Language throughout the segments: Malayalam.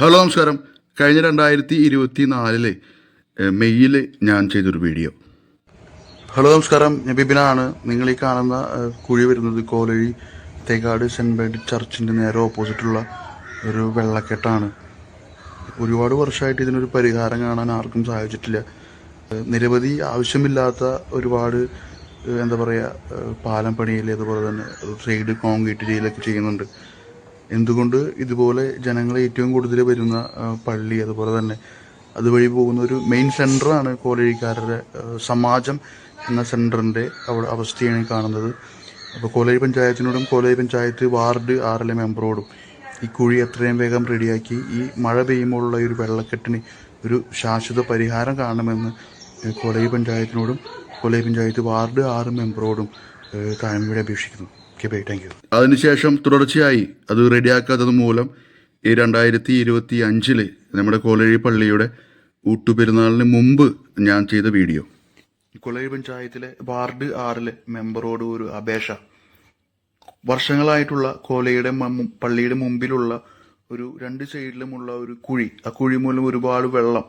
ഹലോ നമസ്കാരം. കഴിഞ്ഞ രണ്ടായിരത്തി ഇരുപത്തി നാലിൽ മെയ്യിൽ ഞാൻ ചെയ്തൊരു വീഡിയോ. ഹലോ നമസ്കാരം. ഞാൻ ബിബിനാണ്. നിങ്ങൾ ഈ കാണുന്ന കുഴി വരുന്നത് കോലഴി തേക്കാട് സെന്റ് ബെഡ് ചർച്ചിന്റെ നേരെ ഓപ്പോസിറ്റുള്ള ഒരു വെള്ളക്കെട്ടാണ്. ഒരുപാട് വർഷമായിട്ട് ഇതിനൊരു പരിഹാരം കാണാൻ ആർക്കും സാധിച്ചിട്ടില്ല. നിരവധി ആവശ്യമില്ലാത്ത ഒരുപാട് എന്താ പറയുക പാലം പണിയിൽ അതുപോലെ തന്നെ സൈഡ് കോൺക്രീറ്റ് ചെയ്യലൊക്കെ ചെയ്യുന്നുണ്ട്. എന്തുകൊണ്ട് ഇതുപോലെ ജനങ്ങൾ ഏറ്റവും കൂടുതൽ വരുന്ന പള്ളി അതുപോലെ തന്നെ അതുവഴി പോകുന്ന ഒരു മെയിൻ സെന്ററാണ് കോലഴിക്കാരുടെ സമാജം എന്ന സെന്ററിന്റെ അവിടെ അവസ്ഥയാണ് കാണുന്നത്. അപ്പോൾ കോലഴി പഞ്ചായത്തിനോടും കോലഴി പഞ്ചായത്ത് വാർഡ് ആറിലെ മെമ്പറോടും ഈ കുഴി എത്രയും വേഗം റെഡിയാക്കി ഈ മഴ പെയ്യുമ്പോഴുള്ള ഒരു വെള്ളക്കെട്ടിന് ഒരു ശാശ്വത പരിഹാരം കാണണമെന്ന് കോലഴി പഞ്ചായത്തിനോടും കോലഴി പഞ്ചായത്ത് വാർഡ് ആറ് മെമ്പറോടും താഴ്മയോടെ അപേക്ഷിക്കുന്നു. ബൈ താങ്ക് യു അതിനുശേഷം തുടർച്ചയായി അത് റെഡിയാക്കാത്തത് മൂലം ഈ രണ്ടായിരത്തി ഇരുപത്തി അഞ്ചിൽ നമ്മുടെ കോലഴി പള്ളിയുടെ ഊട്ടുപെരുന്നാളിന് മുമ്പ് ഞാൻ ചെയ്ത വീഡിയോ. കൊലഴി പഞ്ചായത്തിലെ വാർഡ് ആറിലെ മെമ്പറോട് ഒരു അപേക്ഷ. വർഷങ്ങളായിട്ടുള്ള കോലയുടെ പള്ളിയുടെ മുമ്പിലുള്ള ഒരു രണ്ട് സൈഡിലുമുള്ള ഒരു കുഴി. ആ കുഴി മൂലം ഒരുപാട് വെള്ളം.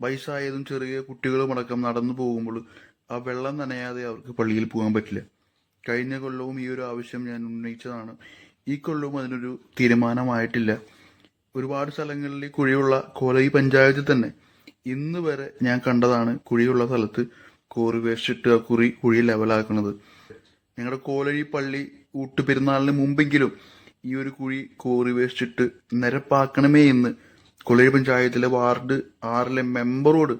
വയസ്സായതും ചെറിയ കുട്ടികളും അടക്കം നടന്നു പോകുമ്പോൾ ആ വെള്ളം നനയാതെ അവർക്ക് പള്ളിയിൽ പോകാൻ പറ്റില്ല. കഴിഞ്ഞ കൊല്ലവും ഈ ഒരു ആവശ്യം ഞാൻ ഉന്നയിച്ചതാണ്. ഈ കൊല്ലവും അതിനൊരു തീരുമാനമായിട്ടില്ല. ഒരുപാട് സ്ഥലങ്ങളിൽ കുഴിയുള്ള കോലയി പഞ്ചായത്തിൽ തന്നെ ഇന്ന് വരെ ഞാൻ കണ്ടതാണ് കുഴിയുള്ള സ്ഥലത്ത് കോറി വേസ്റ്റ് ആ കുറി കുഴി ലെവലാക്കുന്നത് ഞങ്ങളുടെ കോലഴി പള്ളി ഊട്ടുപെരുന്നാളിന് മുമ്പെങ്കിലും ഈ ഒരു കുഴി കോറി വേസ്റ്റ് നിരപ്പാക്കണമേ എന്ന് കൊലഴി പഞ്ചായത്തിലെ വാർഡ് ആറിലെ മെമ്പറോട്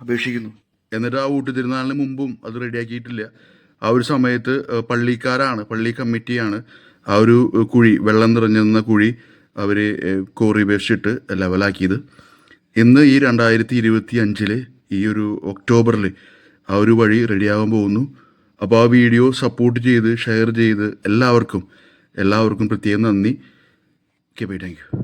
അപേക്ഷിക്കുന്നു. എന്നിട്ട് ആ ഊട്ടുതിരുന്നാളിന് മുമ്പും അത് റെഡിയാക്കിയിട്ടില്ല ആ ഒരു സമയത്ത് പള്ളിക്കാരാണ് പള്ളി കമ്മിറ്റിയാണ് ആ ഒരു കുഴി വെള്ളം നിറഞ്ഞിരുന്ന കുഴി അവർ കോറി ഇട്ട് ലെവലാക്കിയത്. ഇന്ന് ഈ രണ്ടായിരത്തി ഇരുപത്തി അഞ്ചിൽ ഈ ഒരു ഒക്ടോബറിൽ ആ ഒരു വഴി റെഡിയാകാൻ പോകുന്നു. അപ്പോൾ ആ വീഡിയോ സപ്പോർട്ട് ചെയ്ത് ഷെയർ ചെയ്ത് എല്ലാവർക്കും എല്ലാവർക്കും പ്രത്യേകം നന്ദി. Okay bye thank you.